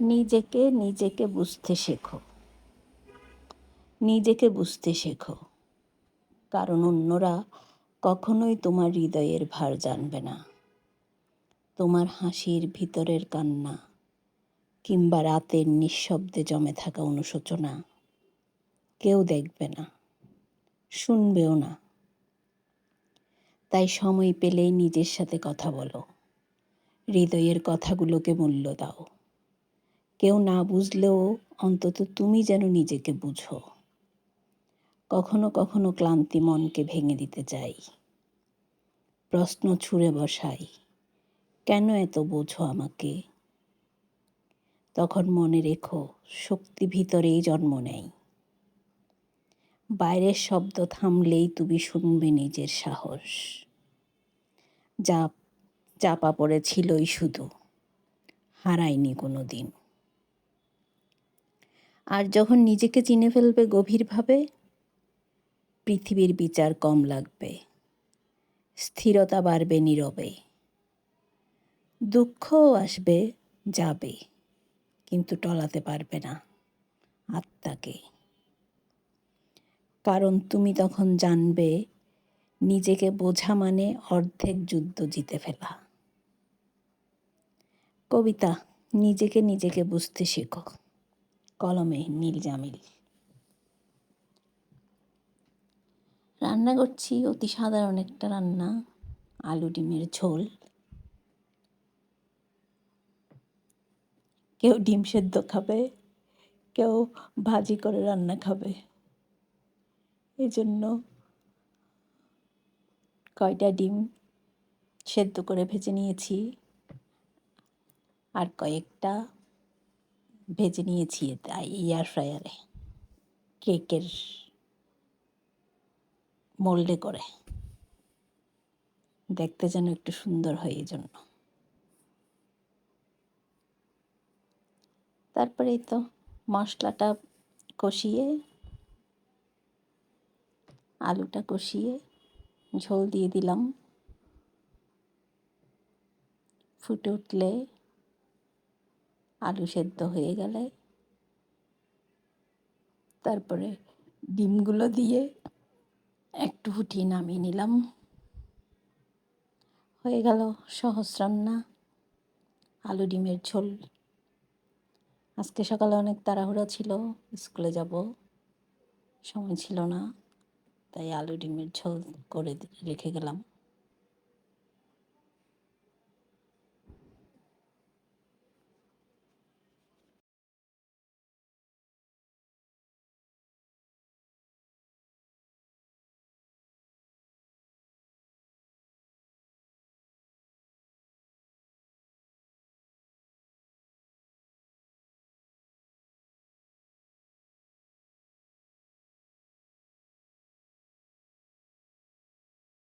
নিজেকে নিজেকে বুঝতে শেখো। নিজেকে বুঝতে শেখো। কারণ অন্যরা কখনোই তোমার হৃদয়ের ভার জানবে না। তোমার হাসির ভিতরের কান্না কিংবা রাতের নিঃশব্দে জমে থাকা অনুশোচনা কেউ দেখবে না, শুনবেও না। তাই সময় পেলেই নিজের সাথে কথা বলো। হৃদয়ের কথাগুলোকে মূল্য দাও। কেউ না বুঝলেও অন্তত তুমি যেন নিজেকে বুঝো। কখনো কখনো ক্লান্তি মনকে ভেঙে দিতে চাই। প্রশ্ন ছুঁড়ে বসাই, কেন এত বোঝো আমাকে? তখন মনে রেখো, শক্তি ভিতরেই জন্ম নেয়। বাইরের শব্দ থামলেই তুমি শুনবে নিজের সাহস। যা চাপা পড়েছিলই শুধু, হারায়নি কোনো দিন আর যখন নিজেকে চিনে ফেলবে গভীরভাবে, পৃথিবীর বিচার কম লাগবে, স্থিরতা বাড়বে নীরবে, দুঃখও আসবে, যাবে, কিন্তু টলাতে পারবে না আত্মাকে। কারণ তুমি তখন জানবে, নিজেকে বোঝা মানে অর্ধেক যুদ্ধ জিতে ফেলা। কবিতা, নিজেকে নিজেকে বুঝতে শেখো। কলমে নীল জামিল। রান্না করছি অতি সাধারণ একটা রান্না। আলু ডিমের ঝোল। কেউ ডিম সেদ্ধ খাবে, কেউ ভাজি করে রান্না খাবে। এই জন্য কয়টা ডিম সেদ্ধ করে ভেজে নিয়েছি, আর কয়েকটা ভেজে নিয়েছি এয়ার ফ্রায়ারে কেকের মোল্ডে করে। দেখতে যেন একটু সুন্দর হয় এই জন্য তারপরে তো মশলাটা কষিয়ে, আলুটা কষিয়ে ঝোল দিয়ে দিলাম। ফুটে উঠলে আলু সেদ্ধ হয়ে গেলে। তারপরে ডিমগুলো দিয়ে একটু ফুটিয়ে নামিয়ে নিলাম। হয়ে গেল সহজ রান্না, আলু ডিমের ঝোল। আজকে সকালে অনেক তাড়াহুড়ো ছিল, স্কুলে যাব, সময় ছিল না, তাই আলু ডিমের ঝোল করে রেখে গেলাম।